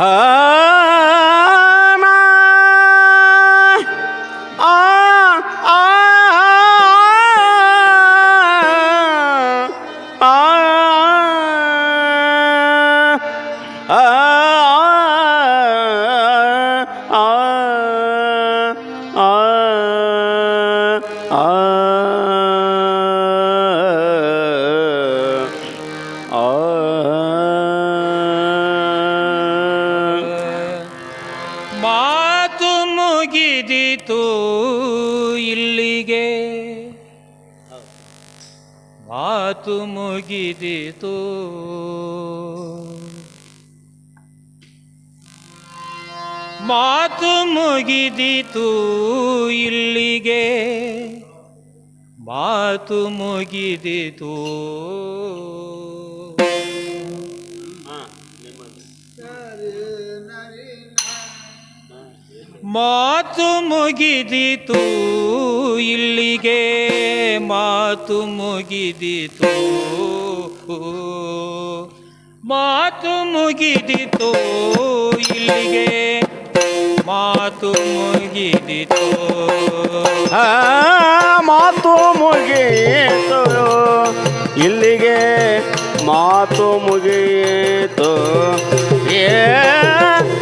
Ah. ಮಾತು ಮುಗಿದಿತು. ಮಾತು ಮುಗಿದಿತು ಇಲ್ಲಿಗೆ. ಮಾತು ಮುಗಿದಿತು. ಮಾತು ಮುಗಿದಿತು ಇಲ್ಲಿಗೆ. ಮಾತು ಮುಗಿದಿತು. ಮಾತು ಮುಗಿದಿತು. ಇಲ್ಲಿಗೆ ಮಾತು ಮುಗಿದಿತು. ಮಾತು ಮುಗಿಯಿತು. ಇಲ್ಲಿಗೆ ಮಾತು ಮುಗಿಯಿತು. ಏ,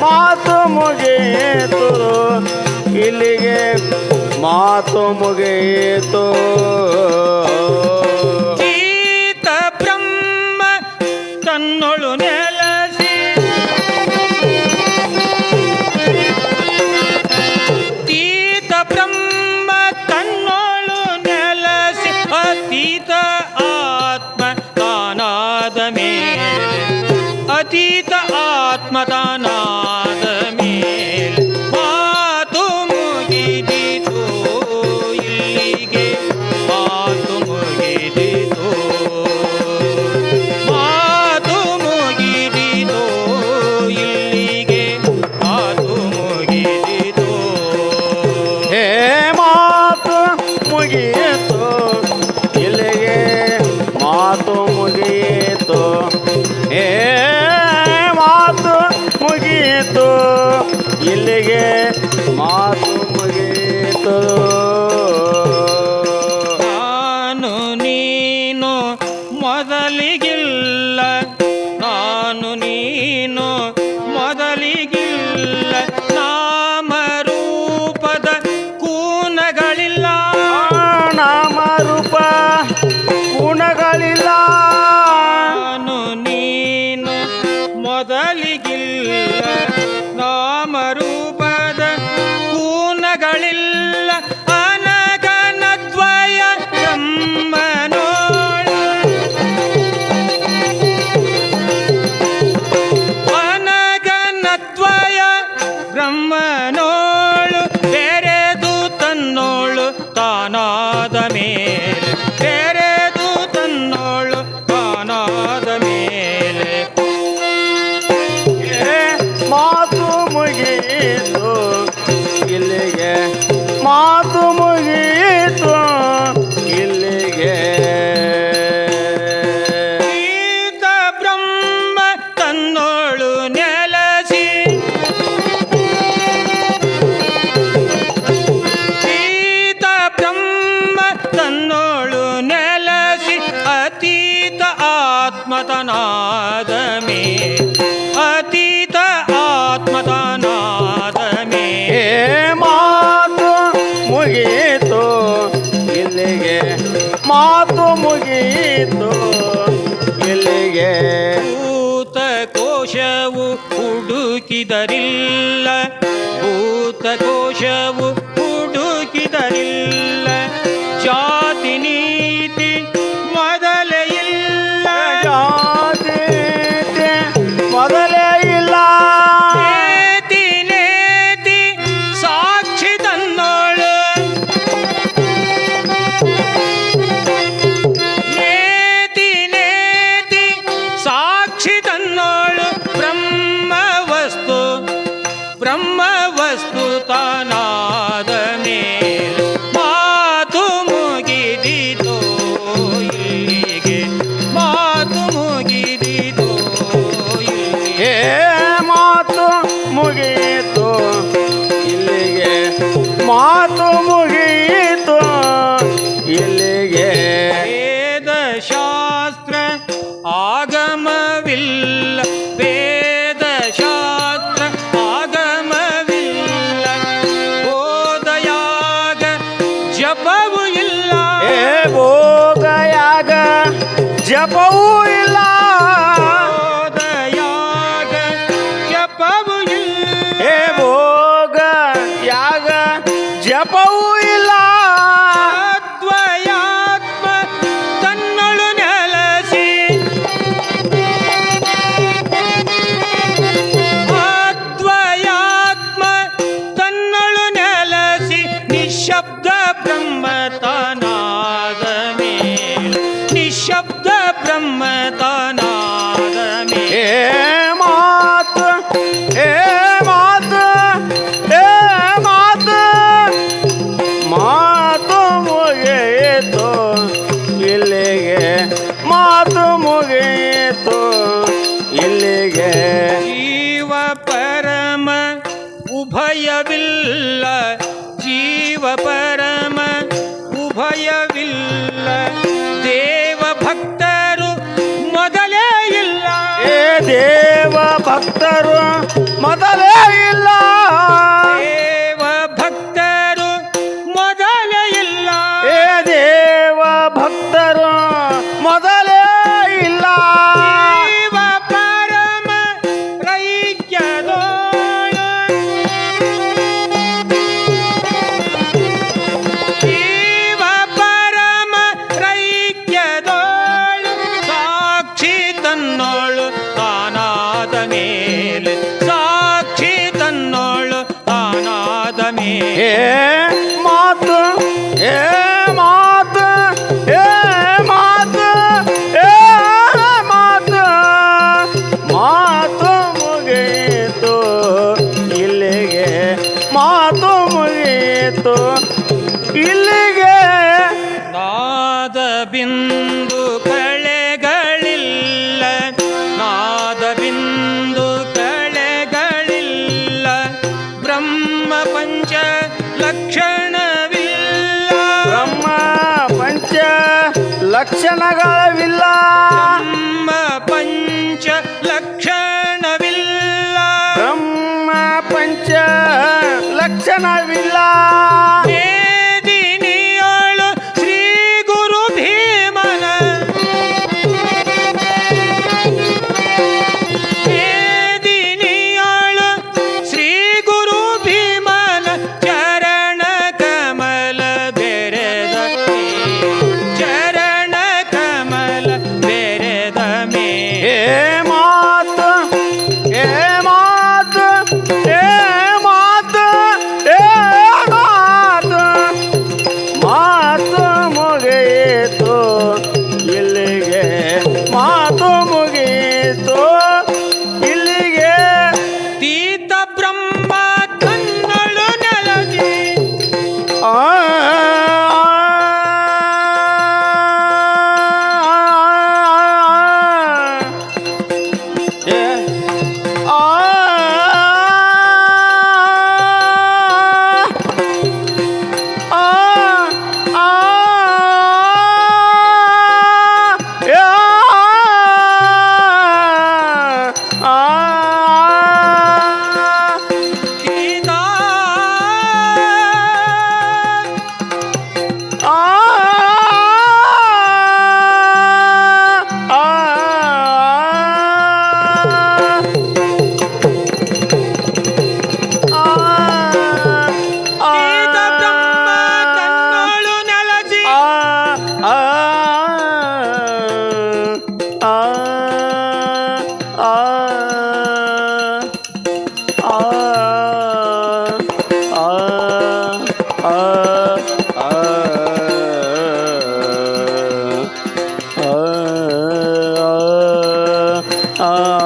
ಮಾತು ಮುಗಿಯಿತು. ಇಲ್ಲಿಗೆ ಮಾತು ಮುಗಿಯಿತು. ಮುಗಿಯಿತು ಇಲ್ಲಿಗೆ ಮಾತು ಮುಗಿಯಿತು. आत्मतनाद मे ಅತೀತ आत्मतनाद मे ಮಾತು ಮುಗೀತು ಇಲ್ಲಿಗೆ ಮಾತು ಮುಗೀತು ಇಲ್ಲಿಗೆ. ಭೂತ ಕೋಶವು ಹುಡುಕಿದರಿಲ್ಲ ಭೂತ ಕೋಶವು ಹುಡುಕಿದರಿಲ್ಲ. ಜಪವು ಇಲ್ಲ. ಏ ಭೋಗಯಾಗ ಜಪವು ಭಕ್ತರು ಮೊದಲೇ ಇಲ್ಲ ಕ್ಷಣವಿಲ್ಲ. ಬ್ರಹ್ಮ ಪಂಚ ಲಕ್ಷಣಗಳ Uh.